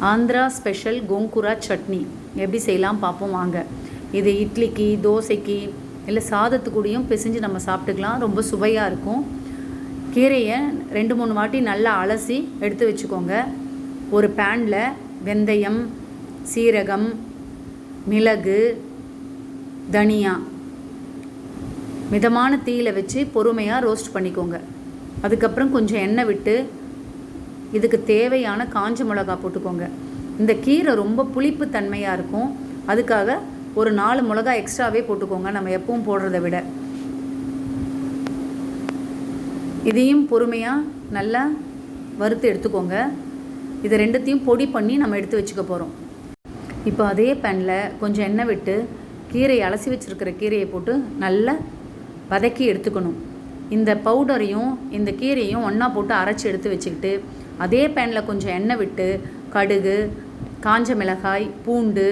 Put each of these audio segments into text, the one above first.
Andhra special gongura chutney. எப்படி செய்யலாம் பார்ப்போம் வாங்க. இது இட்லிக்கு தோசைக்கு இல்லை சாதத்துக்கூடயும் பிசைஞ்சு நம்ம சாப்பிட்டுக்கலாம். ரொம்ப சுவையாக இருக்கும். கீரையை ரெண்டு மூணு வாட்டி நல்லா அலசி எடுத்து வச்சுக்கோங்க. ஒரு பேனில் வெந்தயம் சீரகம் மிளகு தனியா. மிதமான தீயில வச்சு பொறுமையாக ரோஸ்ட் பண்ணிக்கோங்க. அதுக்கப்புறம் கொஞ்சம் எண்ணெய் விட்டு இதுக்கு தேவையான காஞ்ச மிளகா போட்டுக்கோங்க. இந்த கீரை ரொம்ப புளிப்பு தன்மையாக இருக்கும். அதுக்காக ஒரு நாலு மிளகா எக்ஸ்ட்ராவே போட்டுக்கோங்க. நம்ம எப்பவும் போடுறத விட. இதையும் பொறுமையாக நல்லா வறுத்து எடுத்துக்கோங்க. இதை ரெண்டுத்தையும் பொடி பண்ணி நம்ம எடுத்து வச்சுக்க போகிறோம் இப்போ அதே பேனில் கொஞ்சம் எண்ணெய் விட்டு கீரையை அலசி வச்சுருக்கிற கீரையை போட்டு நல்லா வதக்கி எடுத்துக்கணும். இந்த பவுடரையும் இந்த கீரையும் ஒன்றா போட்டு அரைச்சி எடுத்து வச்சுக்கிட்டு அதே பேனில் கொஞ்சம் எண்ணெய் விட்டு கடுகு காஞ்ச மிளகாய் பூண்டு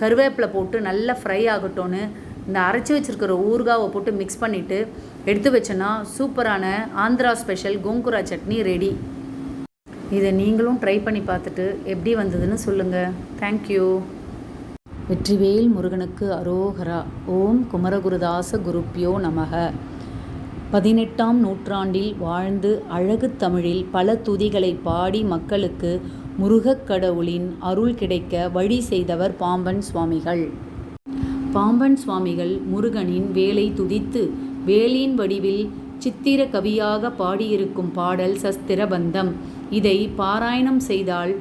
கருவேப்பிலை போட்டு நல்லா ஃப்ரை ஆகட்டும்னு இந்த அரைச்சி வச்சுருக்கிற ஊறுகாவை போட்டு மிக்ஸ் பண்ணிவிட்டு எடுத்து வச்சோன்னா சூப்பரான ஆந்திரா ஸ்பெஷல் கோங்குரா சட்னி ரெடி இதை நீங்களும் ட்ரை பண்ணி பார்த்துட்டு எப்படி வந்ததுன்னு சொல்லுங்கள் தேங்க்யூ வெற்றிவேல் முருகனுக்கு அரோகரா. ஓம் குமரகுருதாச குருப்பியோ நமக. பதினெட்டாம் நூற்றாண்டில் வாழ்ந்து அழகு தமிழில் பல துதிகளை பாடி மக்களுக்கு முருகக் கடவுளின் அருள் கிடைக்க வழி செய்தவர் பாம்பன் சுவாமிகள். பாம்பன் சுவாமிகள் முருகனின் வேலை துதித்து வேலின் வடிவில் சித்திர கவியாக பாடியிருக்கும் பாடல் சஸ்திரபந்தம். இதை பாராயணம் செய்தால்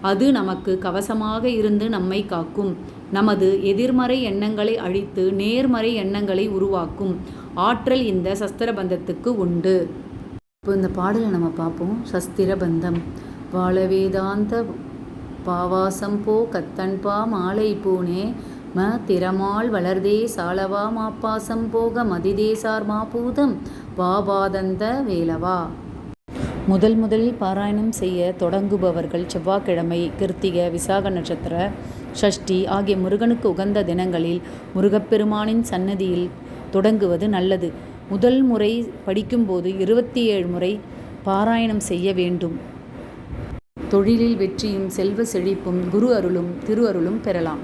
அது நமக்கு கவசமாக இருந்து நம்மை காக்கும். நமது எதிர்மறை எண்ணங்களை அழித்து நேர்மறை எண்ணங்களை உருவாக்கும் ஆற்றல் இந்த சஸ்திரபந்தத்துக்கு உண்டு. இப்போ இந்த பாடலை நம்ம பார்ப்போம். சஸ்திரபந்தம். வாழவேதாந்த பாவாசம் போ கத்தன்பா மாலை பூனே. ம திறமால் வளர்தே சாலவா மாப்பாசம் போக மதிதேசார் மாபூதம். வாபாதந்த வேலவா. முதல் முதலில் பாராயணம் செய்ய தொடங்குபவர்கள் செவ்வாய்க்கிழமை கிருத்திக விசாக நட்சத்திர ஷஷ்டி ஆகிய முருகனுக்கு உகந்த தினங்களில் முருகப்பெருமானின் சன்னதியில் தொடங்குவது நல்லது. முதல் முறை படிக்கும்போது இருபத்தி ஏழு முறை பாராயணம் செய்ய வேண்டும். தொழிலில் வெற்றியும் செல்வ செழிப்பும் குரு அருளும் திரு அருளும் பெறலாம்.